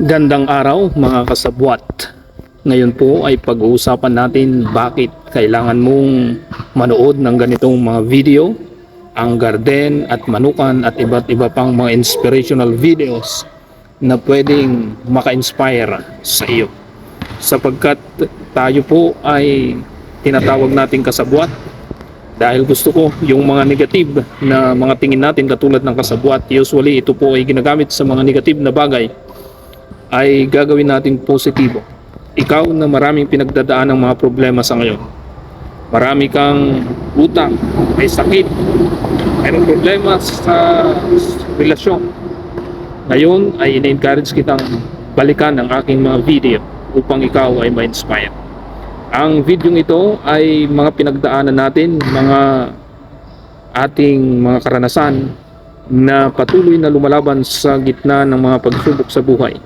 Gandang araw mga kasabwat. Ngayon po ay pag-uusapan natin bakit kailangan mong manood ng ganitong mga video, ang garden at manukan at iba't iba pang mga inspirational videos na pwedeng maka-inspire sa iyo. Sapagkat tayo po ay tinatawag nating kasabwat dahil gusto ko yung mga negative na mga tingin natin katulad ng kasabwat usually ito po ay ginagamit sa mga negative na bagay ay gagawin natin positibo. Ikaw na maraming pinagdadaan ng mga problema sa ngayon. Marami kang utang, may sakit, mayroong problema sa relasyon. Ngayon ay ina-encourage kitang balikan ang aking mga video upang ikaw ay ma-inspire. Ang video ito ay mga pinagdaanan natin, mga ating mga karanasan na patuloy na lumalaban sa gitna ng mga pagsubok sa buhay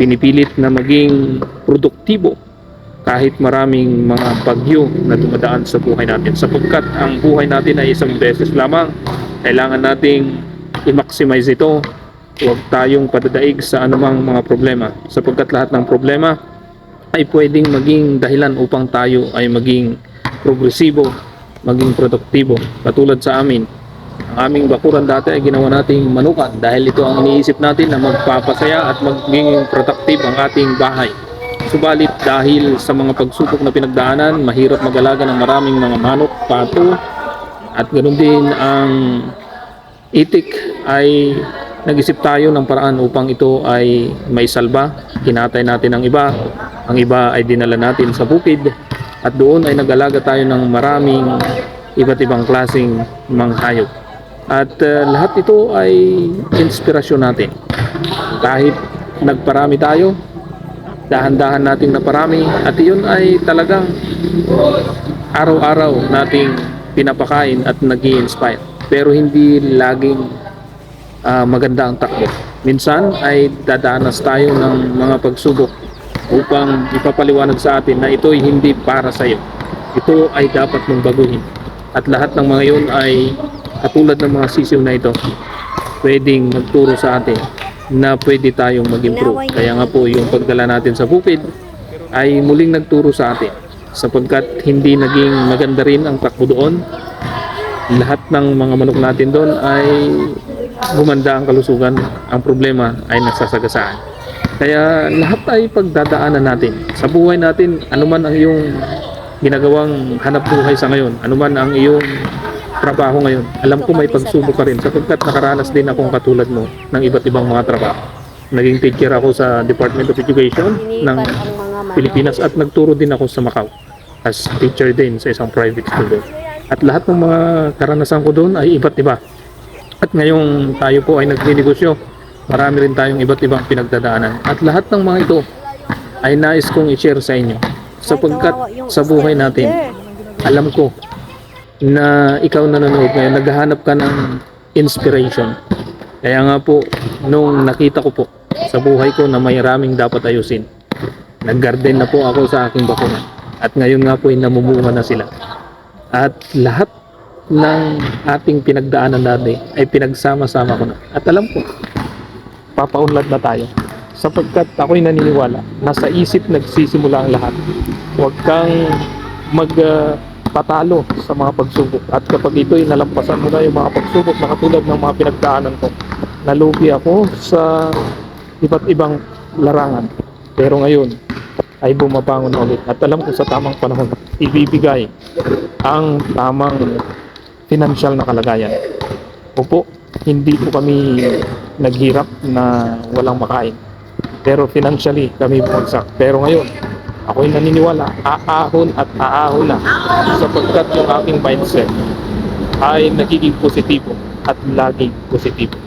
pinipilit na maging produktibo kahit maraming mga bagyo na dumadaan sa buhay natin. Sapagkat ang buhay natin ay isang beses lamang kailangan nating i-maximize ito. Huwag tayong padadaig sa anumang mga problema. Sapagkat lahat ng problema ay pwedeng maging dahilan upang tayo ay maging progresibo maging produktibo. Katulad sa amin ang aming bakuran dati ay ginawa nating manukan dahil ito ang iniisip natin na magpapasaya at magiging productive ang ating bahay. Subalit dahil sa mga pagsubok na pinagdaanan, mahirap mag-alaga ng maraming mga manok, pato, at ganoon din ang itik ay nag-isip tayo ng paraan upang ito ay maisalba. Kinatay natin ang iba, ang iba ay dinala natin sa bukid at doon ay nag-alaga tayo ng maraming iba't ibang klasing mga hayop. At uh, lahat ito ay inspirasyon natin. Kahit nagparami tayo, dahan-dahan nating naparami at iyon ay talagang araw-araw nating pinapakain at nag inspire Pero hindi laging uh, maganda ang takbo. Minsan ay dadanas tayo ng mga pagsubok upang ipapaliwanag sa atin na ito ay hindi para sa iyo. Ito ay dapat mong baguhin. At lahat ng mga yun ay katulad ng mga sisiw na ito pwedeng magturo sa atin na pwede tayong mag-improve. Kaya nga po yung pagdala natin sa bukid ay muling nagturo sa atin sapagkat hindi naging maganda rin ang takbo doon. Lahat ng mga manok natin doon ay gumanda ang kalusugan. Ang problema ay nasasagasaan. Kaya lahat ay pagdadaanan natin. Sa buhay natin, anuman ang iyong ginagawang hanap buhay sa ngayon, anuman ang iyong trabaho ngayon, alam ko may pagsubok ka rin sapagkat nakaranas din akong katulad mo ng iba't ibang mga trabaho. Naging teacher ako sa Department of Education ng Pilipinas at nagturo din ako sa Macau as teacher din sa isang private school doon. At lahat ng mga karanasan ko doon ay iba't iba. At ngayong tayo po ay nagninegosyo, marami rin tayong iba't ibang pinagdadaanan. At lahat ng mga ito ay nais kong i-share sa inyo sapagkat sa buhay natin, alam ko na ikaw na nanonood ngayon, naghahanap ka ng inspiration. Kaya nga po, nung nakita ko po sa buhay ko na may raming dapat ayusin, nag-garden na po ako sa aking bakuran. At ngayon nga po, ay namumunga na sila. At lahat ng ating pinagdaanan dati ay pinagsama-sama ko na. At alam ko, papaunlad na tayo. Sapagkat ako'y naniniwala, nasa isip nagsisimula ang lahat. Huwag kang mag uh, patalo sa mga pagsubok. At kapag ito'y nalampasan mo na yung mga pagsubok na katulad ng mga pinagdaanan ko nalugi ako sa iba't ibang larangan. Pero ngayon ay bumabangon ulit. At alam ko sa tamang panahon ibibigay ang tamang financial na kalagayan. Opo hindi po kami naghirap na walang makain. Pero financially kami bumagsak. Pero ngayon Ako'y naniniwala, aahon at aahon na sapagkat yung aking mindset ay nagiging positibo at laging positibo.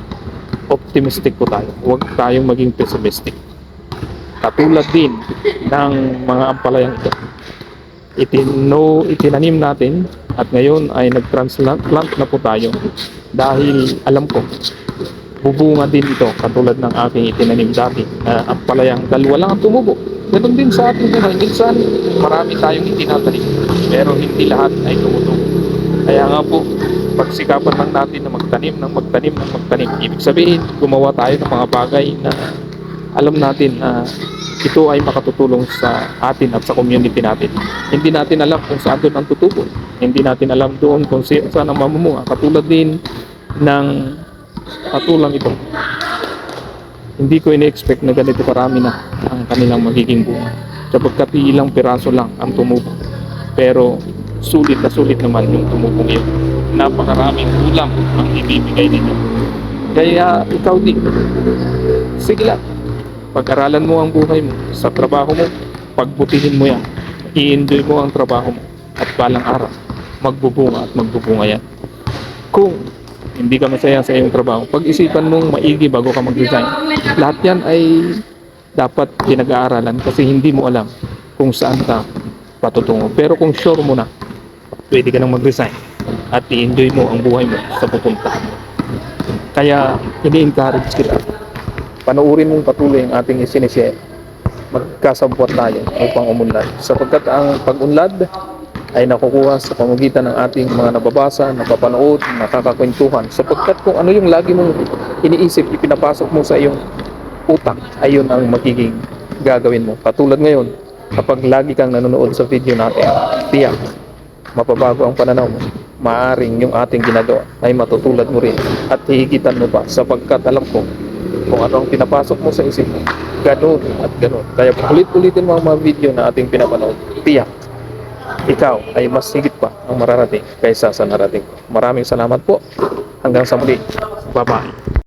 Optimistic po tayo. Huwag tayong maging pessimistic. Katulad din ng mga ampalayang ito. Itino, itinanim natin at ngayon ay nag-transplant na po tayo dahil alam ko bubunga din ito katulad ng aking itinanim dati na ampalayang dalawa lang ang tumubo Ganun din sa ating buhay. Minsan, marami tayong itinatanim. Pero hindi lahat ay tumutubo. Kaya nga po, pagsikapan lang natin na magtanim ng magtanim ng magtanim. Ibig sabihin, gumawa tayo ng mga bagay na alam natin na ito ay makatutulong sa atin at sa community natin. Hindi natin alam kung saan doon ang tutubo. Hindi natin alam doon kung saan ang mamumuha. Katulad din ng patulang ito. Hindi ko ini-expect na ganito karami na ang kanilang magiging bunga. Sapagkat ilang piraso lang ang tumubo. Pero sulit na sulit naman yung tumubong yun. Napakaraming ulam ang ibibigay nito. Kaya ikaw din, sige lang. Pag-aralan mo ang buhay mo sa trabaho mo, pagbutihin mo yan. I-enjoy mo ang trabaho mo. At balang araw, magbubunga at magbubunga yan. Kung hindi ka masaya sa iyong trabaho, pag-isipan mong maigi bago ka mag-resign. Lahat yan ay dapat pinag-aaralan kasi hindi mo alam kung saan ka patutungo. Pero kung sure mo na, pwede ka nang mag-resign at i-enjoy mo ang buhay mo sa pupunta. Kaya ini-encourage kita. Panoorin mong patuloy ang ating isinishare. Magkasabwat tayo upang umunlad. Sapagkat ang pag-unlad ay nakukuha sa pamagitan ng ating mga nababasa, napapanood, nakakakwentuhan. Sapagkat kung ano yung lagi mong iniisip, ipinapasok mo sa iyong utak, ayun ang magiging gagawin mo. Katulad ngayon, kapag lagi kang nanonood sa video natin, tiyak, mapabago ang pananaw mo. Maaring yung ating ginagawa ay matutulad mo rin at hihigitan mo pa sapagkat alam ko kung ano ang pinapasok mo sa isip mo. Ganun at ganun. Kaya ulit-ulitin mo ang mga video na ating pinapanood, tiyak, ikaw ay mas higit pa ang mararating kaysa sa narating ko. Maraming salamat po. Hanggang sa muli. Bye-bye.